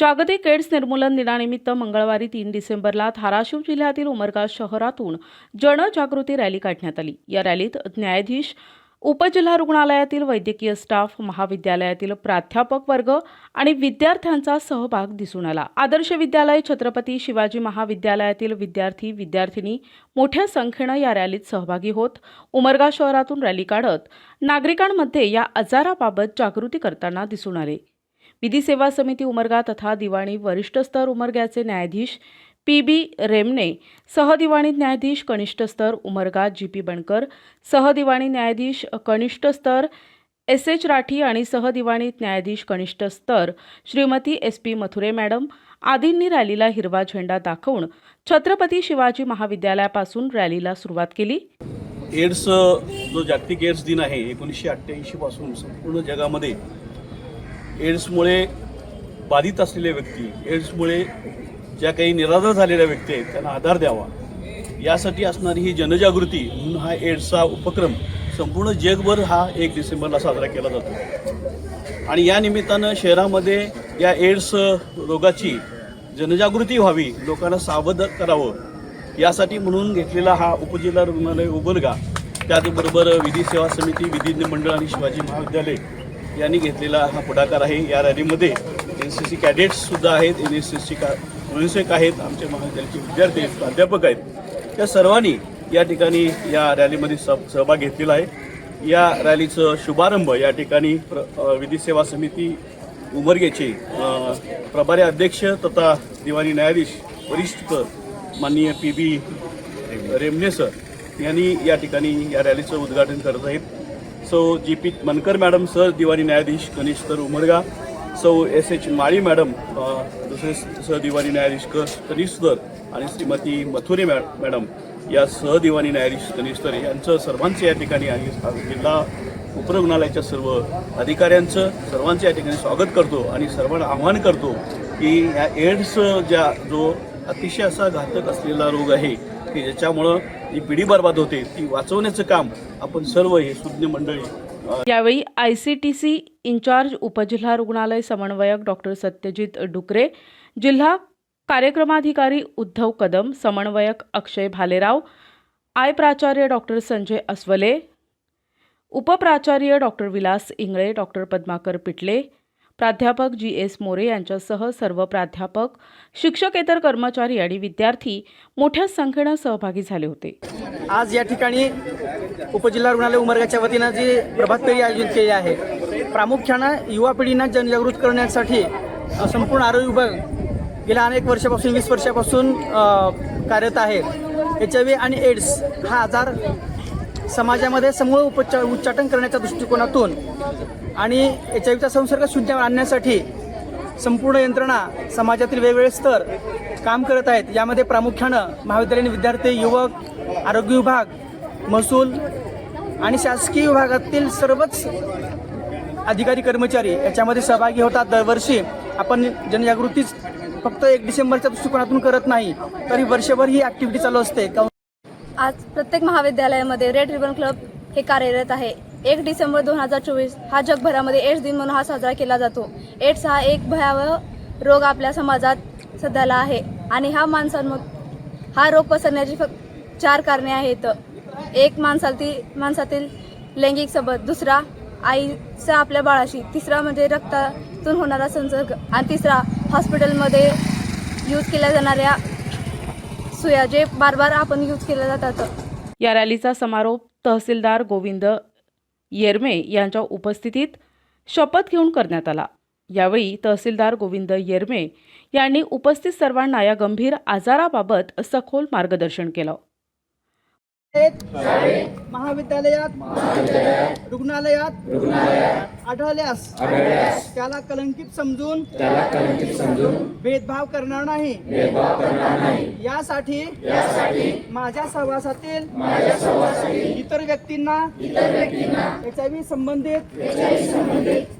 जागतिक एड्स निर्मूलन दिनानिमित्त मंगळवारी तीन डिसेंबरला धाराशिव जिल्ह्यातील उमरगा शहरातून जनजागृती रॅली काढण्यात आली. या रॅलीत न्यायाधीश उपजिल्हा रुग्णालयातील वैद्यकीय स्टाफ महाविद्यालयातील प्राध्यापक वर्ग आणि विद्यार्थ्यांचा सहभाग दिसून आला. आदर्श विद्यालय छत्रपती शिवाजी महाविद्यालयातील विद्यार्थी विद्यार्थिनी मोठ्या संख्येनं या रॅलीत सहभागी होत उमरगा शहरातून रॅली काढत नागरिकांमध्ये या आजाराबाबत जागृती करताना दिसून आले. विधी सेवा समिती उमरगा तथा दिवाणी वरिष्ठ स्तर उमरग्याचे न्यायाधीश पी बी रेमने सहदिवाणी न्यायाधीश कनिष्ठ स्तर उमरगा जी पी बनकर सहदिवाणी न्यायाधीश कनिष्ठ स्तर एस एच राठी आणि सहदिवाणी न्यायाधीश कनिष्ठ स्तर Shrimati S P Mathure madam आदींनी रॅलीला हिरवा झेंडा दाखवून छत्रपती शिवाजी महाविद्यालयापासून रॅलीला सुरुवात केली. एड्स जो जागतिक एड्स दिन आहे एकोणीसशे अठ्ठ्याऐंशी पासून संपूर्ण जगामध्ये एड्समुळे बाधित असलेल्या व्यक्ती एड्समुळे ज्या काही निराधार झालेल्या व्यक्ती आहेत त्यांना आधार द्यावा. यासाठी असणारी ही जनजागृती म्हणून हा एड्सचा उपक्रम संपूर्ण जगभर हा एक डिसेंबरला साजरा केला जातो. आणि या निमित्तानं शहरामध्ये या एड्स रोगाची जनजागृती व्हावी लोकांना सावध करावं यासाठी म्हणून घेतलेला हा उपजिल्हा रुग्णालय उबलगा त्याचबरोबर विधी सेवा समिती विधी मंडळ आणि शिवाजी महाविद्यालय यांनी घेतलेला हा पुढाकार आहे. या रॅलीमध्ये एन सी सी कॅडेट्ससुद्धा आहेत एन एस एस सी का स्वयंसेवक आहेत आमचे महाविद्यालयाचे विद्यार्थी आहेत प्राध्यापक आहेत. त्या सर्वांनी या ठिकाणी या रॅलीमध्ये सह सहभाग घेतलेला आहे. या रॅलीचं शुभारंभ या ठिकाणी प्र विधी सेवा समिती उमरगेचे प्रभारी अध्यक्ष तथा दिवाणी न्यायाधीश वरिष्ठ माननीय पी बी रेमने सर यांनी या ठिकाणी या रॅलीचं उद्घाटन करत आहेत. सौ G P Mankar madam sir दिवाणी न्यायाधीश कनिष्ठ तर उमरगा सौ एस एच माळी मॅडम दुसरे सहदिवाणी न्यायाधीश क कनिष्ठर आणि श्रीमती मथुरे मॅ मॅडम या सहदिवाणी न्यायाधीश कनिष्ठ यांचं सर्वांचं या ठिकाणी आणि जिल्हा उपरुग्णालयाच्या सर्व अधिकाऱ्यांचं सर्वांचं या ठिकाणी स्वागत करतो आणि सर्वांना आव्हान करतो की या एड्स ज्या जो अतिशय असा घातक असलेला रोग आहे की ज्याच्यामुळं जी पिढी बर्बाद होते ती वाचवण्याचं काम आपण सर्व हे सुज्ञ मंडळी यावेळी I C T C incharge उपजिल्हा रुग्णालय समन्वयक डॉक्टर सत्यजित डुकरे जिल्हा कार्यक्रमाधिकारी उद्धव कदम समन्वयक अक्षय भालेराव आय प्राचार्य डॉक्टर संजय अस्वले उपप्राचार्य डॉक्टर विलास इंगळे डॉक्टर पद्माकर पिटले प्राध्यापक जी एस मोरे यांच्यासह सर्व प्राध्यापक शिक्षकेतर कर्मचारी आणि विद्यार्थी मोठ्या संख्येनं सहभागी झाले होते. आज या ठिकाणी उपजिल्हा रुग्णालय उमरगाच्या वतीनं जी प्रभात फेरी आयोजित केली आहे प्रामुख्यानं युवा पिढींना जनजागृत करण्यासाठी संपूर्ण आरोग्य विभाग गेल्या अनेक वर्षापासून वीस वर्षापासून कार्यरत आहे. एच आय व्ही आणि एड्स हा आजार समाजामध्ये समूळ उपचा उच्चाटन करण्याच्या दृष्टिकोनातून आणि एच आय व्हीचा संसर्ग शून्यावर आणण्यासाठी संपूर्ण यंत्रणा समाजातील वेगवेगळे स्तर काम करत आहेत. यामध्ये प्रामुख्यानं महाविद्यालयीन विद्यार्थी युवक आरोग्य विभाग महसूल आणि शासकीय विभागातील सर्वच अधिकारी कर्मचारी याच्यामध्ये सहभागी होतात. दरवर्षी आपण जनजागृतीच फक्त एक डिसेंबरच्या दृष्टिकोनातून करत नाही तरी वर्षभर ही ॲक्टिव्हिटी चालू असते. आज प्रत्येक महाविद्यालयामध्ये रेड रिबन क्लब हे कार्यरत आहे. एक डिसेंबर दोन हजार चोवीस हा जगभरामध्ये एड्स दिन म्हणून हा साजरा केला जातो. एड्स हा एक भयावह रोग आपल्या समाजात सध्याला आहे आणि हा माणसांमध हा रोग पसरण्याची फक्त चार कारणे आहेत. एक माणसातील माणसातील लैंगिक संबंध दुसरा आईचा आपल्या बाळाशी तिसरा म्हणजे रक्तातून होणारा संसर्ग आणि तिसरा हॉस्पिटलमध्ये यूज केल्या जाणाऱ्या सुया जे बार बार आपण यूज केल्या जातात. या रॅलीचा समारोप तहसीलदार गोविंद येरमे यांच्या उपस्थितीत शपथ घेऊन करण्यात आला. यावेळी तहसीलदार गोविंद येरमे यांनी उपस्थित सर्वांना या गंभीर आजाराबाबत सखोल मार्गदर्शन केलं. महाविद्यालयात रुग्णालयात आढळल्यास त्याला कलंकित समजून भेदभाव करणार नाही. यासाठी माझ्या सहवासातील इतर व्यक्तींना एच आय व्ही संबंधित